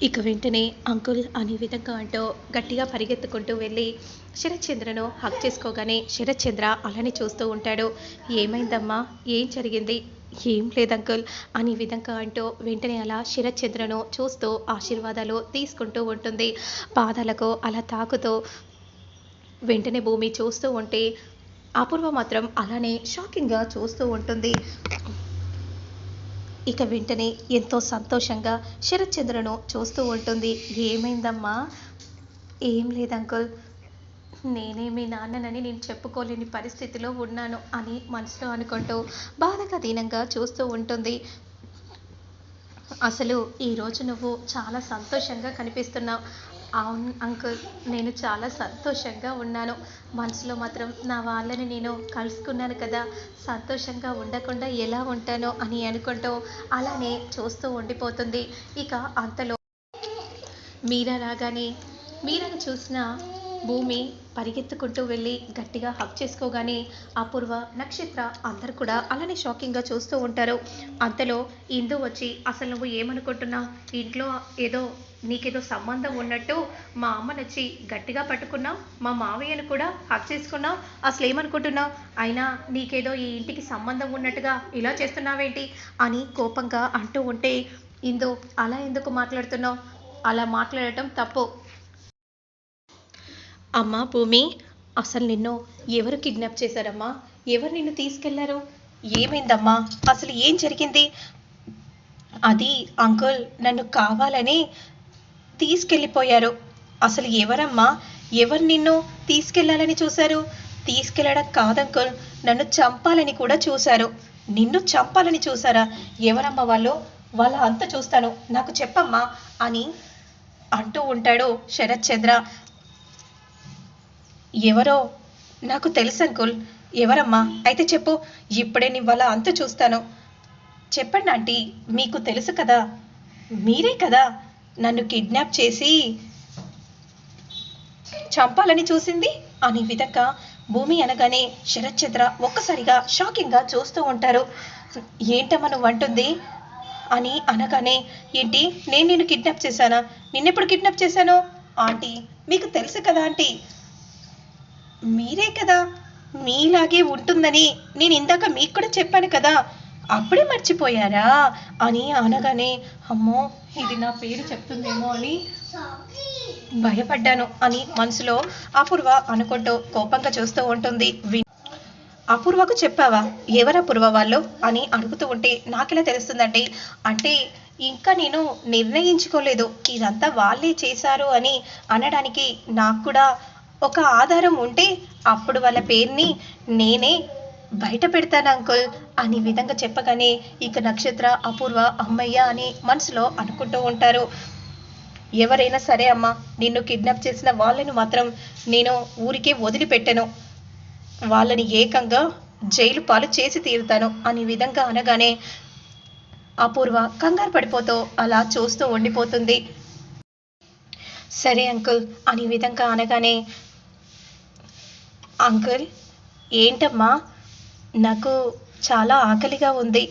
ఇక వెంటనే అంకుల్ అనే విధంగా అంటూ గట్టిగా పరిగెత్తుకుంటూ వెళ్ళి శరత్చంద్రను హక్ చేసుకోగానే శరత్చంద్ర అలానే చూస్తూ ఉంటాడు. ఏమైందమ్మా? ఏం జరిగింది? ఏం లేదు అంకుల్ అనే విధంగా అంటూ వెంటనే అలా శరత్చంద్రను చూస్తూ ఆశీర్వాదాలు తీసుకుంటూ ఉంటుంది. పాదాలకు అలా తాకుతూ వెంటనే భూమి చూస్తూ ఉంటే అపూర్వ మాత్రం అలానే షాకింగ్గా చూస్తూ ఉంటుంది. ఇక వెంటనే ఎంతో సంతోషంగా శరత్చంద్రను చూస్తూ ఉంటుంది. ఏమైందమ్మా? ఏం లేదు అంకుల్. నేనే మీ నాన్ననని నేను చెప్పుకోలేని పరిస్థితిలో ఉన్నాను అని మనసులో అనుకుంటూ బాధగా దీనంగా చూస్తూ ఉంటుంది. అసలు ఈరోజు నువ్వు చాలా సంతోషంగా కనిపిస్తున్నావు. అవును అంకుల్ నేను చాలా సంతోషంగా ఉన్నాను. మనసులో మాత్రం నా వాళ్ళని నేను కలుసుకున్నాను కదా. సంతోషంగా ఉండకుండా ఎలా ఉంటానో అని అనుకుంటూ అలానే చూస్తూ ఉండిపోతుంది. ఇక అంతలో మీరా రాగానే మీరని చూసిన భూమి పరిగెత్తుకుంటూ వెళ్ళి గట్టిగా హక్ చేసుకోగానే అపూర్వ నక్షత్ర అందరు కూడా అలానే షాకింగ్గా చూస్తూ ఉంటారు. అంతలో ఇందు వచ్చి అసలు నువ్వు ఏమనుకుంటున్నావు? ఇంట్లో ఏదో నీకేదో సంబంధం ఉన్నట్టు మా అమ్మనొచ్చి గట్టిగా పట్టుకున్నావు? మా మావయ్యను కూడా హక్ చేసుకున్నావు? అసలు ఏమనుకుంటున్నావు? అయినా నీకేదో ఈ ఇంటికి సంబంధం ఉన్నట్టుగా ఇలా చేస్తున్నావేంటి? అని కోపంగా అంటూ ఉంటే ఇందు అలా ఎందుకు మాట్లాడుతున్నావు? అలా మాట్లాడటం తప్పు. అమ్మా భూమి అసలు నిన్ను ఎవరు కిడ్నాప్ చేశారమ్మా? ఎవరు నిన్ను తీసుకెళ్ళారు? ఏమైందమ్మా? అసలు ఏం జరిగింది? అది అంకుల్ నన్ను కావాలని తీసుకెళ్ళిపోయారు. అసలు ఎవరమ్మా? ఎవరు నిన్ను తీసుకెళ్ళాలని చూశారు? తీసుకెళ్ళడం కాదంకుల్ నన్ను చంపాలని కూడా చూశారు. నిన్ను చంపాలని చూసారా ఎవరమ్మా వాళ్ళు? వాళ్ళ అంత చూస్తాను. నాకు చెప్పమ్మా అని అంటూ ఉంటాడు శరత్ చంద్ర. ఎవరో? నాకు తెలుసు అంకుల్. ఎవరమ్మా? అయితే చెప్పు. ఇప్పుడే నీ అంత చూస్తాను. చెప్పండి ఆంటీ. మీకు తెలుసు కదా. మీరే కదా నన్ను కిడ్నాప్ చేసి చంపాలని చూసింది? అనే విధంగా భూమి అనగానే శరత్చంద్ర ఒక్కసారిగా షాకింగ్గా చూస్తూ ఉంటారు. ఏంటమ్మా నువ్వు అంటుంది? అని అనగానే ఏంటి? నేను నిన్ను కిడ్నాప్ చేశానా? నిన్నెప్పుడు కిడ్నాప్ చేశాను? ఆంటీ మీకు తెలుసు కదా ఆంటీ. మీరే కదా. మీలాగే ఉంటుందని నేను ఇందాక మీకు కూడా చెప్పాను కదా. అప్పుడే మర్చిపోయారా? అని అనగానే అమ్మో ఇది నా పేరు చెప్తుందేమో అని భయపడ్డాను అని మనసులో అపూర్వ అనుకుంటూ కోపంగా చూస్తూ ఉంటుంది అపూర్వకు చెప్పావా? ఎవరు అపూర్వ వాళ్ళు? అని అడుగుతూ ఉంటే నాకెలా తెలుస్తుందండి? అంటే ఇంకా నేను నిర్ణయించుకోలేదు. ఇదంతా వాళ్ళే చేశారు అని అనడానికి నాకు కూడా ఒక ఆధారం ఉంటే అప్పుడు వాళ్ళ పేరుని నేనే బయట పెడతాను అంకుల్ అని విధంగా చెప్పగానే ఇక నక్షత్ర అపూర్వ అమ్మయ్య అని మనసులో అనుకుంటూ ఉంటారు. ఎవరైనా సరే అమ్మా నిన్ను కిడ్నాప్ చేసిన వాళ్ళని మాత్రం నేను ఊరికే వదిలిపెట్టను. వాళ్ళని ఏకంగా జైలు పాలు చేసి తీరుతాను అని విధంగా అనగానే అపూర్వ కంగారు పడిపోతూ అలా చూస్తూ ఉండిపోతుంది. సరే అంకుల్ అనే విధంగా అనగానే అంకుల్ ఏంటమ్మా? నాకు చాలా ఆకలిగా ఉంది.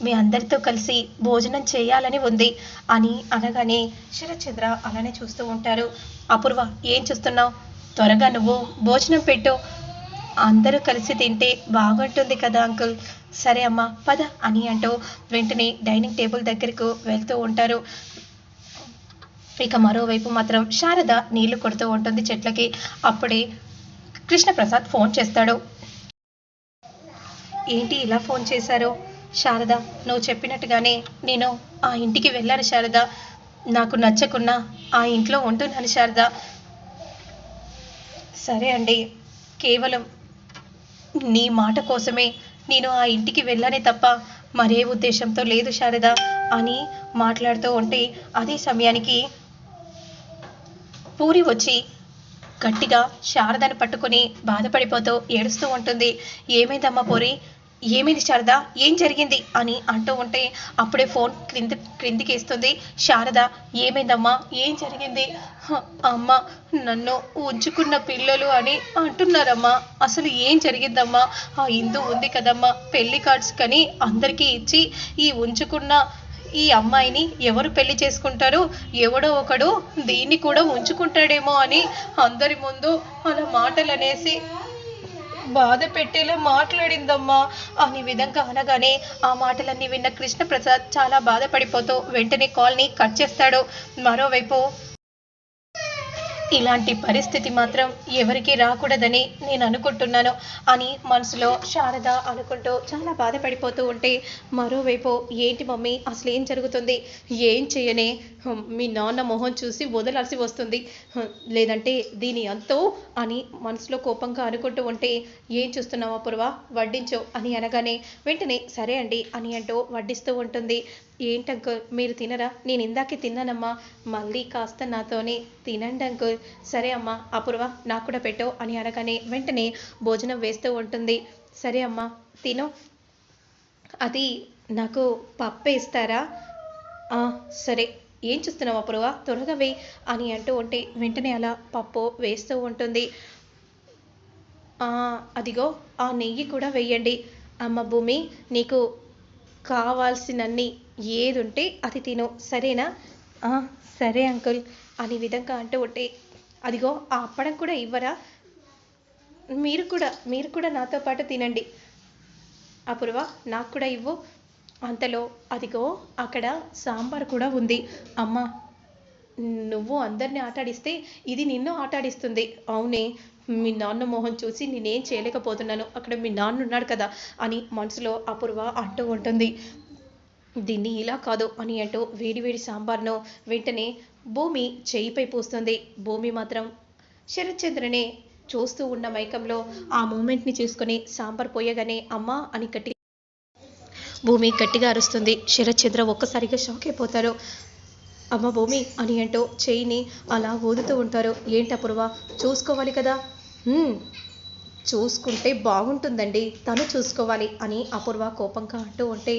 మీ అందరితో కలిసి భోజనం చేయాలని ఉంది అని అనగానే శరత్చంద్ర అలానే చూస్తూ ఉంటారు. అపూర్వ ఏం చూస్తున్నావు? త్వరగా నువ్వు భోజనం పెట్టు. అందరూ కలిసి తింటే బాగుంటుంది కదా అంకుల్? సరే అమ్మా పద అని అంటూ వెంటనే డైనింగ్ టేబుల్ దగ్గరకు వెళ్తూ ఉంటారు. ఇక మరోవైపు మాత్రం శారద నీళ్ళు కొడుతూ ఉంటుంది చెట్లకి. అప్పుడే కృష్ణప్రసాద్ ఫోన్ చేస్తాడు. ఏంటి ఇలా ఫోన్ చేశారు? శారద నువ్వు చెప్పినట్టుగానే నేను ఆ ఇంటికి వెళ్ళాను శారద. నాకు నచ్చకున్నా ఆ ఇంట్లో ఉంటున్నాను శారద. సరే అండి కేవలం నీ మాట కోసమే నేను ఆ ఇంటికి వెళ్ళానే తప్ప మరే ఉద్దేశంతో లేదు శారద అని మాట్లాడుతూ ఉంటే అదే సమయానికి పూరి వచ్చి గట్టిగా శారదను పట్టుకొని బాధపడిపోతూ ఏడుస్తూ ఉంటుంది. ఏమైందమ్మా పూరి? ఏమైంది శారద? ఏం జరిగింది? అని అంటూ ఉంటే అప్పుడే ఫోన్ క్రింది క్రిందికి ఇస్తుంది. శారద ఏమైందమ్మా? ఏం జరిగింది? అమ్మ నన్ను ఉంచుకున్న పిల్లలు అని అంటున్నారమ్మా. అసలు ఏం జరిగిందమ్మా? ఆ ఇందు ఉంది కదమ్మా. పెళ్ళి కార్డ్స్ కని అందరికీ ఇచ్చి ఈ ఉంచుకున్న ఈ అమ్మాయిని ఎవరు పెళ్ళి చేసుకుంటారు? ఎవడో ఒకడు దీన్ని కూడా ఉంచుకుంటాడేమో అని అందరి ముందు అలా మాటలు అనేసి బాధ పెట్టేలా మాట్లాడిందమ్మా. అని విధంగా అనగానే ఆ మాటలన్నీ విన్న కృష్ణప్రసాద్ చాలా బాధపడిపోతూ వెంటనే కాల్ని కట్ చేస్తాడు. మరోవైపు ఇలాంటి పరిస్థితి మాత్రం ఎవరికి రాకూడదని నేను అనుకుంటున్నాను అని మనసులో శారద అనుకుంటూ చాలా బాధపడిపోతూ ఉంటే మరోవైపు ఏంటి మమ్మీ అసలు ఏం జరుగుతుంది? ఏం చేయనే? మీ నాన్న మొహం చూసి వదలాల్సి వస్తుంది. లేదంటే దీని అంతో అని మనసులో కోపంగా అనుకుంటూ ఉంటే ఏం చూస్తున్నావా పురవా? వడ్డించు అని అనగానే వెంటనే సరే అండి అని అంటూ వడ్డిస్తూ ఉంటుంది. ఏంటంకుల్ మీరు తినరా? నేను ఇందాకే తిన్నానమ్మా. మళ్ళీ కాస్త నాతోనే తినండి అంకుల్. సరే అమ్మా అపూర్వ నాకు కూడా పెట్టు అని అనగానే వెంటనే భోజనం వేస్తూ ఉంటుంది. సరే అమ్మా తిను. అది నాకు పప్పు ఇస్తారా? సరే. ఏం చూస్తున్నావు అపూర్వ? త్వరగా వేయి అని అంటూ ఉంటే వెంటనే అలా పప్పు వేస్తూ ఉంటుంది. అదిగో ఆ నెయ్యి కూడా వేయండి. అమ్మ భూమి నీకు కావాల్సినన్ని ఏది ఉంటే అది తిను. సరేనా? "ఆ, సరే అంకుల్. అని విధంగా అంటూ ఉంటే అదిగో ఆ అప్పడం కూడా ఇవ్వరా? మీరు కూడా మీరు కూడా నాతో పాటు తినండి. అపూర్వ నాకు కూడా ఇవ్వు. అంతలో అదిగో అక్కడ సాంబార్ కూడా ఉంది. అమ్మ నువ్వు అందరిని ఆటాడిస్తే ఇది నిన్ను ఆటాడిస్తుంది. అవునే మీ నాన్న మొహం చూసి నేనేం చేయలేకపోతున్నాను. అక్కడ మీ నాన్న ఉన్నాడు కదా అని మనసులో అపూర్వ అంటూ ఉంటుంది. దీన్ని ఇలా కాదు అని అంటూ వేడివేడి సాంబార్ను వెంటనే భూమి చేయిపై పూస్తుంది. భూమి మాత్రం శరత్చంద్రనే చూస్తూ ఉన్న మైకంలో ఆ మూమెంట్ని చూసుకొని సాంబార్ పోయగానే అమ్మా అని గట్టి భూమి గట్టిగా అరుస్తుంది. శరత్చంద్ర ఒక్కసారిగా షాక్ అయిపోతారు. అమ్మ భూమి అని అంటూ చేయిని అలా ఊదుతూ ఉంటారు. ఏంటి అపూర్వ? చూసుకోవాలి కదా? చూసుకుంటే బాగుంటుందండి. తను చూసుకోవాలి అని అపూర్వ కోపంగా అంటూ ఉంటే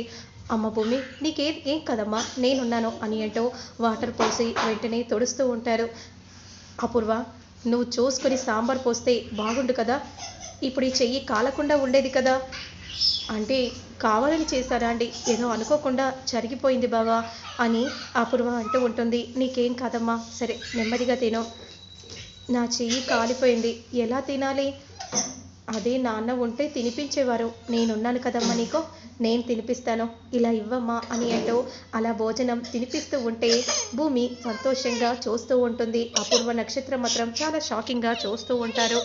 అమ్మ భూమి నీకేం ఏం కదమ్మా? నేనున్నాను అని అంటూ వాటర్ పోసి వెంటనే తొడుస్తూ ఉంటారు. అపూర్వ నువ్వు చూసుకొని సాంబార్ పోస్తే బాగుండు కదా? ఇప్పుడు ఈ చెయ్యి కాలకుండా ఉండేది కదా? అంటే కావాలని చేశారా అండి? ఏదో అనుకోకుండా జరిగిపోయింది బావా అని అపూర్వ అంటూ ఉంటుంది. నీకేం కాదమ్మా? సరే నెమ్మదిగా తిను. నా చెయ్యి కాలిపోయింది. ఎలా తినాలి? అదే నాన్న ఉంటే తినిపించేవారు. నేనున్నాను కదమ్మా నీకు. నేను తినిపిస్తాను. ఇలా ఇవ్వమ్మా అని అంటూ అలా భోజనం తినిపిస్తూ ఉంటే భూమి సంతోషంగా చూస్తూ ఉంటుంది. అపూర్వ నక్షత్రం మాత్రం చాలా షాకింగ్గా చూస్తూ ఉంటారు.